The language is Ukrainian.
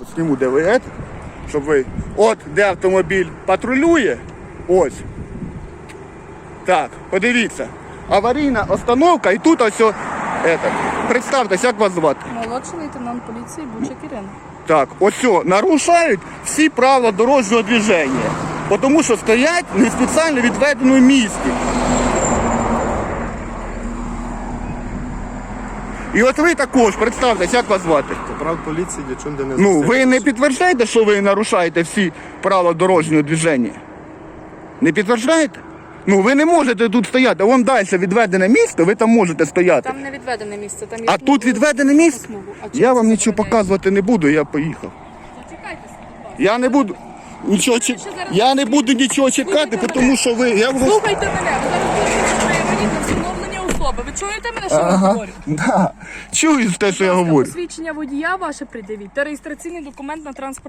От Зніму, де ви, щоб ви. От де автомобіль патрулює. Ось. Так, подивіться. Аварійна остановка і тут ось. о, Этот. Представтесь, як вас звати? Молодший лейтенант поліції Бучак Ірина. Так, ось о, нарушають всі правила дорожнього движення. Тому що стоять не спеціально відведеному місці. І от ви також, представтесь, як вас звати? Капрал поліції Дячун Денис. Ну, ви не підтверджаєте, що ви нарушаєте всі правила дорожнього движення? Не підтверджаєте? Ну, ви не можете тут стояти. Вон далі відведене місце, ви там можете стояти. Там не відведене місце, там є А тут відведене місце? Я вам нічого показувати не буду, я поїхав. Я не буду нічого чек... ще зараз Я не буду нічого чекати, тому що ви. Я. Слухайте мене, чуєте мене, що я Ага, говорю? да. Чую те, що я говорю. Посвідчення водія ваше придивіть та реєстраційний документ на транспорт.